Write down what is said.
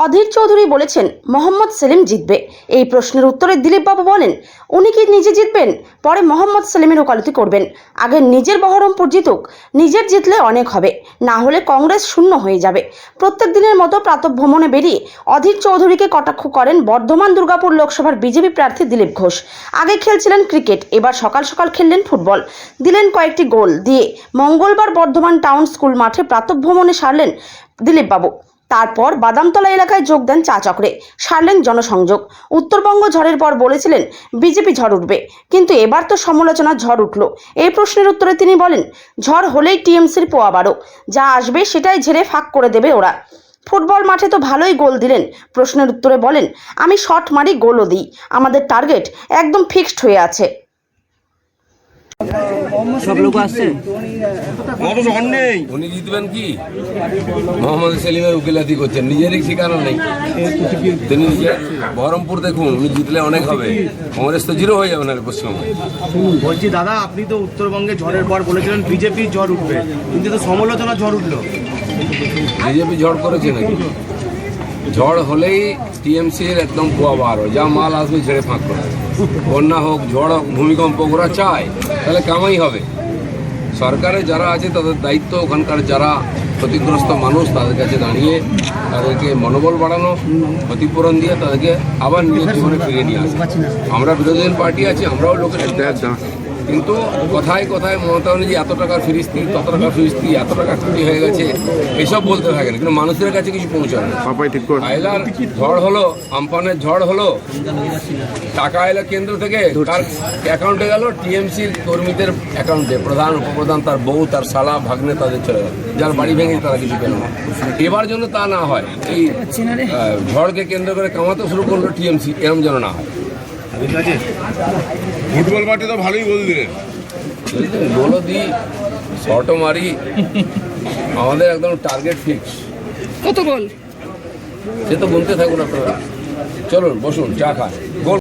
অধীর চৌধুরী বলেছেন, মোহাম্মদ সেলিম জিতবে। এই প্রশ্নের উত্তরে দিলীপবাবু বলেন, উনি কি নিজে জিতবেন? পরে মোহাম্মদ সেলিমের ওকালতি করবেন। আগে নিজের বহরমপুর জিতুক, নিজের জিতলে অনেক হবে। না হলে কংগ্রেস শূন্য হয়ে যাবে। প্রত্যেক দিনের মতো প্রাতভ্রমণে বেরিয়ে অধীর চৌধুরীকে কটাক্ষ করেন বর্ধমান দুর্গাপুর লোকসভার বিজেপি প্রার্থী দিলীপ ঘোষ। আগে খেলছিলেন ক্রিকেট, এবার সকাল সকাল খেললেন ফুটবল। দিলেন কয়েকটি গোল দিয়ে মঙ্গলবার বর্ধমান টাউন স্কুল মাঠে প্রাতভ্রমণে সারলেন দিলীপবাবু তারপর বাদামতলা এলাকায় যোগ দেন চা চক্রে। সারলেন জনসংযোগ। উত্তরবঙ্গ ঝড়ের পর বলেছিলেন, বিজেপি ঝড় উঠবে। কিন্তু এবার তো সমালোচনা ঝড় উঠল। এই প্রশ্নের উত্তরে তিনি বলেন, ঝড় হলেই টিএমসির পোয়া বারো। যা আসবে সেটাই ঝেড়ে ফাঁক করে দেবে ওরা। ফুটবল মাঠে তো ভালোই গোল দিলেন। প্রশ্নের উত্তরে বলেন, আমি শট মারি গোলও দিই। আমাদের টার্গেট একদম ফিক্সড হয়ে আছে। সব লোক আসছে? উনি জিতবেন কি? মোহাম্মদ সেলিমের উকিলাতি করছেন। নিজেরই ঠিকানা নেই। তিনি বহরমপুর দেখুন উনি জিতলে অনেক হবে। কংগ্রেস তো জিরো হয়ে যাবে না পশ্চিমবঙ্গে। বলছি দাদা আপনি তো উত্তরবঙ্গে ঝড়ের পর বলেছিলেন বিজেপি ঝড় উঠবে। কিন্তু তো সমালোচনা ঝড় উঠল। বিজেপি ঝড় করেছে নাকি? ঝড় হলেই টিএমসির একদম পোয়া বার হয়। যা মাল আসবে ছেড়ে ফাঁক করে। বন্যা হোক ঝড় হোক ভূমিকম্প ওরা চায়। তাহলে কামাই হবে। সরকারে যারা আছে, তাদের দায়িত্ব ওখানকার যারা ক্ষতিগ্রস্ত মানুষ, তাদের কাছে দাঁড়িয়ে তাদেরকে মনোবল বাড়ানো, ক্ষতিপূরণ দিয়ে তাদেরকে আবার নিজের জীবনে ফিরিয়ে নিয়ে আমরা বিরোধী পার্টি আছি, আমরাও লোকের কিন্তু কথায় কথায় মমতা অনুযায়ী এত টাকার ফিরিস্তি তত টাকার ফিরিস্তি এত টাকা চুরি হয়ে গেছে এসব বলতে থাকেন কিন্তু মানুষের কাছে কিছু পৌঁছায় না। আইলার ঝড় হলো আমপানের ঝড় হলো টাকা এলো কেন্দ্র থেকে কার অ্যাকাউন্টে গেল টিএমসির কর্মীদের অ্যাকাউন্টে প্রধান উপপ্রধান তার বউ তার শালা ভাগ্নে তাদের চলে গেল যার বাড়ি ভেঙে তারা কিছু পেল না। এবার জন্য তা না হয় এই ঝড়কে কেন্দ্র করে কামাতে শুরু করল টিএমসি এরম যেন না হয়। ঠিক আছে? ফুটবল মাঠে তো ভালোই গোল দিলেন। গোলও দিই শটও মারি। আমাদের একদম টার্গেট ফিক্স কত গোল? সে তো বলতে থাকুন আপনারা। চলুন বসুন চা খান। গোল।